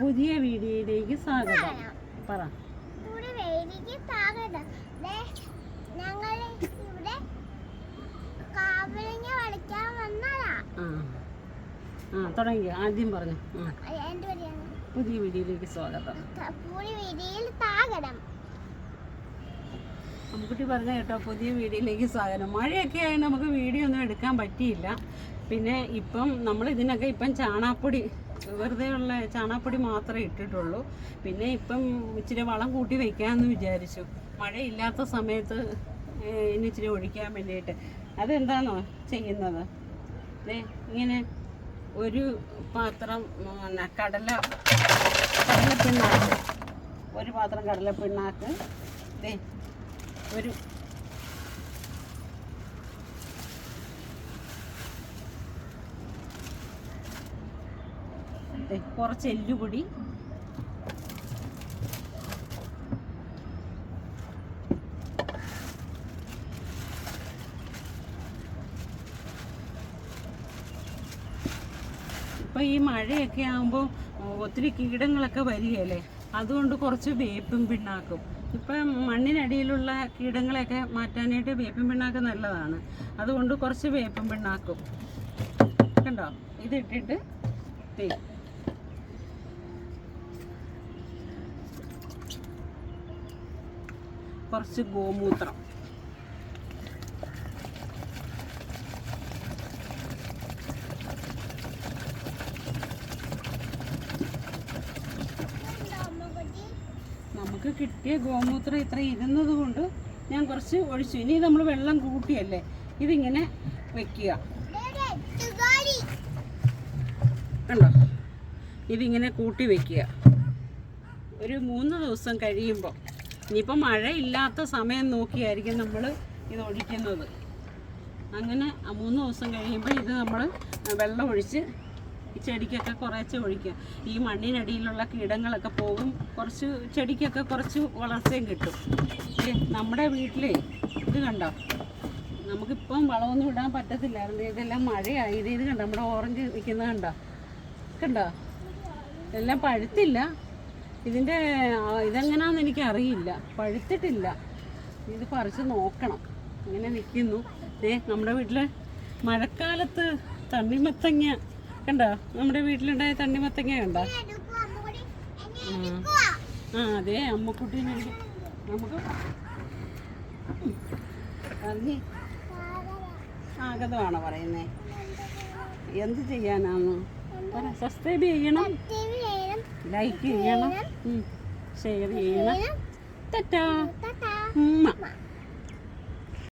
പുതിയ വീഡിയോയിലേക്ക് സ്വാഗതം. പറ. ആ. തുടങ്ങി ആദ്യം പറഞ്ഞു. പുതിയ വീഡിയോയിലേക്ക് സ്വാഗതം. അമ്മക്കുട്ടി പറഞ്ഞ കേട്ടോ പുതിയ വീഡിയോയിലേക്ക് സ്വാഗതം. മഴയൊക്കെ ആയി നമുക്ക് വീഡിയോ ഒന്നും എടുക്കാൻ പറ്റിയില്ല. പിന്നെ ഇപ്പം നമ്മൾ ഇതിനൊക്കെ ഇപ്പം ചാണാപ്പൊടി വെറുതെ ഉള്ള ചാണാപ്പൊടി മാത്രമേ ഇട്ടിട്ടുള്ളൂ. പിന്നെ ഇപ്പം ഇച്ചിരി വളം കൂട്ടി വെക്കാമെന്ന് വിചാരിച്ചു. മഴയില്ലാത്ത സമയത്ത് ഇനി ഇച്ചിരി ഒഴിക്കാൻ വേണ്ടിയിട്ട്. അതെന്താണോ ചെയ്യുന്നത്? ഇങ്ങനെ ഒരു പാത്രം കടല കടലപ്പിണ്ണാക്ക്. ഒരു പാത്രം കടലപ്പിണ്ണാക്ക്. ഒരു കുറച്ച് എല്ലുപൊടി. ഇപ്പൊ ഈ മഴയൊക്കെ ആകുമ്പോൾ ഒത്തിരി കീടങ്ങളൊക്കെ വരികയല്ലേ? അതുകൊണ്ട് കുറച്ച് വേപ്പും പിണ്ണാക്കും. ഇപ്പം മണ്ണിനടിയിലുള്ള കീടങ്ങളെയൊക്കെ മാറ്റാനായിട്ട് വേപ്പും പിണ്ണാക്ക് നല്ലതാണ്. അതുകൊണ്ട് കുറച്ച് വേപ്പും പിണ്ണാക്കും. കണ്ടോ? ഇതിട്ടിട്ട് തേ കുറച്ച് ഗോമൂത്രം. നമുക്ക് കിട്ടിയ ഗോമൂത്രം ഇത്ര ഇരുന്നത് കൊണ്ട് ഞാൻ കുറച്ച് ഒഴിച്ചു. ഇനി നമ്മൾ വെള്ളം കൂട്ടിയല്ലേ? ഇതിങ്ങനെ വെക്കുക. കണ്ടോ? ഇതിങ്ങനെ കൂട്ടി വെക്കുക. ഒരു മൂന്ന് ദിവസം കഴിയുമ്പോൾ ഇനിയിപ്പോൾ മഴയില്ലാത്ത സമയം നോക്കിയായിരിക്കും നമ്മൾ ഇത് ഒഴിക്കുന്നത്. അങ്ങനെ മൂന്ന് ദിവസം കഴിയുമ്പോൾ ഇത് നമ്മൾ വെള്ളം ഒഴിച്ച് ഈ ചെടിക്കൊക്കെ കുറേശ്ശെ ഒഴിക്കുക. ഈ മണ്ണിനടിയിലുള്ള കീടങ്ങളൊക്കെ പോകും കുറച്ച് ചെടിക്കൊക്കെ കുറച്ച് വളർച്ചയും കിട്ടും. നമ്മുടെ വീട്ടിലേ ഇത് കണ്ടോ? നമുക്കിപ്പം വളമൊന്നും ഇടാൻ പറ്റത്തില്ലായിരുന്നു. ഇതെല്ലാം മഴയായി. ഇത് ഇത് കണ്ടോ? നമ്മുടെ ഓറഞ്ച് നിൽക്കുന്നത് കണ്ടോ? കണ്ടോ? എല്ലാം പഴുത്തില്ല. ഇതിന്റെ ഇതെങ്ങനാന്ന് എനിക്ക് അറിയില്ല പഴുത്തിട്ടില്ല. ഇത് പറിച്ച് നോക്കണം. ഇങ്ങനെ നിൽക്കുന്നു ഏ നമ്മുടെ വീട്ടിൽ മഴക്കാലത്ത് തണ്ണിമത്തങ്ങ കണ്ട? നമ്മുടെ വീട്ടിലുണ്ടായ തണ്ണിമത്തങ്ങ കണ്ട? ആ അതെ അമ്മക്കുട്ടീനെ നമുക്ക് ആഗതമാണോ പറയുന്നേ? എന്ത് ചെയ്യാനാന്ന്? പറ സബ്സ്ക്രൈബ് ചെയ്യണം. ലൈക്ക് ചെയ്യണം. ഷെയർ ചെയ്യണം. തെറ്റാ ഉമ്മ